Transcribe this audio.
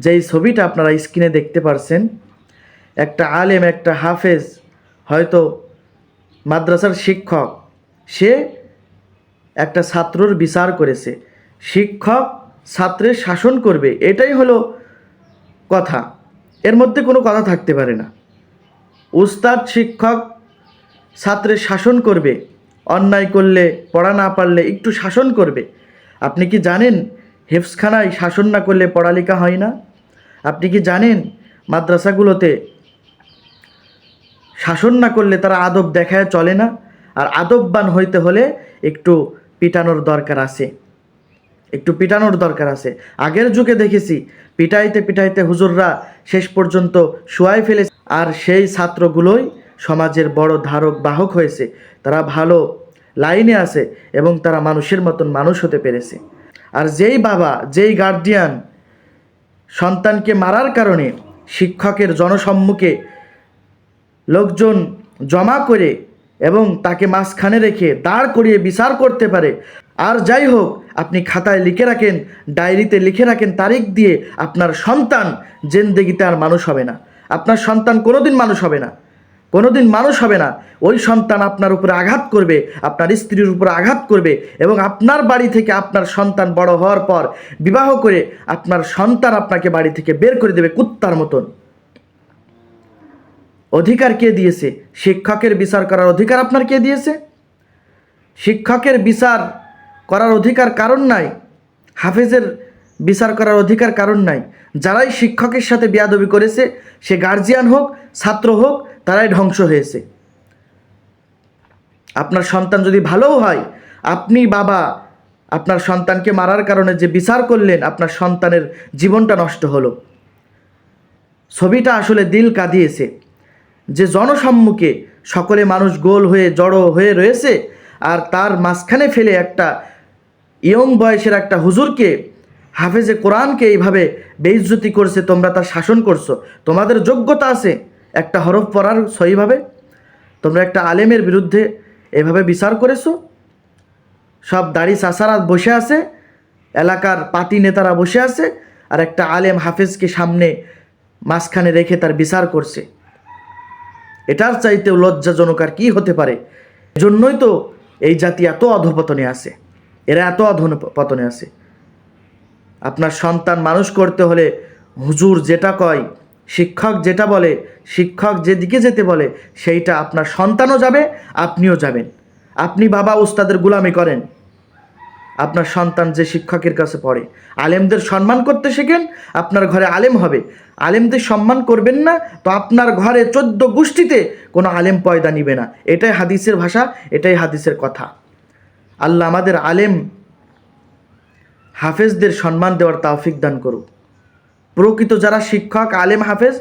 যেই ছবিটা আপনারা স্ক্রিনে দেখতে পারছেন, একটা আলেম, একটা হাফেজ, হয়তো মাদ্রাসার শিক্ষক, সে একটা ছাত্রর বিচার করেছে। শিক্ষক ছাত্রের শাসন করবে, এটাই হলো কথা। এর মধ্যে কোনো কথা থাকতে পারে না। উস্তাদ, শিক্ষক ছাত্রের শাসন করবে, অন্যায় করলে, পড়া না পারলে একটু শাসন করবে। আপনি কি জানেন হেফসখানায় শাসন না করলে পড়ালেখা হয় না? আপনি কি জানেন মাদ্রাসাগুলোতে শাসন না করলে তারা আদব দেখায় চলে না? আর আদববান হইতে হলে একটু পিটানোর দরকার আছে। একটু পিটানোর দরকার আছে। আগের যুগে দেখেছি, পিটাইতে পিটাইতে হুজুররা শেষ পর্যন্ত শুয়াই ফেলে আর সেই ছাত্রগুলোই সমাজের বড় ধারক, বাহক হয়েছে। তারা ভালো লাইনে আছে এবং তারা মানুষের মতন মানুষ হতে পেরেছে। আর যেই বাবা, যেই গার্ডিয়ান সন্তানকে মারার কারণে শিক্ষকের জনসম্মুখে লোকজন জমা করে এবং তাকে মাঝখানে রেখে দাঁড় করিয়ে বিচার করতে পারে। আর যাই হোক, আপনি খাতায় লিখে রাখেন, ডায়েরিতে লিখে রাখেন তারিখ দিয়ে আপনার সন্তান জেন্দেগিতে আর মানুষ হবে না। আপনার সন্তান কোনোদিন মানুষ হবে না। কোনোদিন মানুষ হবে না। ওই সন্তান আপনার উপরে আঘাত করবে, আপনার স্ত্রীর উপরে আঘাত করবে এবং আপনার বাড়ি থেকে আপনার সন্তান বড় হওয়ার পর বিবাহ করে আপনার সন্তান আপনাকে বাড়ি থেকে বের করে দেবে কুত্তার মতন। অধিকার কে দিয়েছে? শিক্ষকের বিচার করার অধিকার আপনার কে দিয়েছে? শিক্ষকের বিচার করার অধিকার কারণ নাই। হাফেজের বিচার করার অধিকার কারণ নাই। যারাই শিক্ষকের সাথে বেয়াদবি করেছে, সে গার্জিয়ান হোক, ছাত্র হোক তারাই ধ্বংস হয়েছে। আপনার সন্তান যদি ভালোও হয়, আপনি বাবা, আপনার সন্তানকে মারার কারণে যে বিচার করলেন, আপনার সন্তানের জীবনটা নষ্ট হলো। ছবিটা আসলে দিল কাঁদিয়েছে। যে জনসম্মুখে সকলে মানুষ গোল হয়ে, জড়ো হয়ে রয়েছে, আর তার মাঝখানে ফেলে একটা ইয়ং বয়সের একটা হুজুরকে হাফেজে কোরআনকে এইভাবে বেইজ্জতি করছে, তোমরা তার শাসন করছ, তোমাদের যোগ্যতা আছে। একটা হরফ পড়ার সহিভাবে তোমরা একটা আলেমের বিরুদ্ধে এভাবে বিচার করেছ। সব দাড়ি চাষারা বসে আছে, এলাকার পাতি নেতারা বসে আছে, আর একটা আলেম হাফেজকে সামনে মাঝখানে রেখে তার বিচার করছে। এটার চাইতেও লজ্জাজনক আর কি হতে পারে? জন্যই তো এই জাতি এত অধপতনে আছে। এরা এত অধপতনে আছে। আপনার সন্তান মানুষ করতে হলে হুজুর যেটা কয় শিক্ষক যেটা বলে, শিক্ষক যেদিকে যেতে বলে, সেইটা আপনার সন্তানও যাবে, আপনিও যাবেন। আপনি বাবা উস্তাদের গুলামি করেন। আপনার সন্তান যে শিক্ষকের কাছে পড়ে, আলেমদের সম্মান করতে শেখেন, আপনার ঘরে আলেম হবে। আলেমদের সম্মান করবেন না, তো আপনার ঘরে চোদ্দ গোষ্ঠীতে কোনো আলেম পয়দা নিবে না। এটাই হাদিসের ভাষা, এটাই হাদিসের কথা। আল্লাহ আমাদের আলেম, হাফেজদের সম্মান দেওয়ার তাওফিক দান করুক। প্রকৃত যারা শিক্ষক আলেম হাফেজ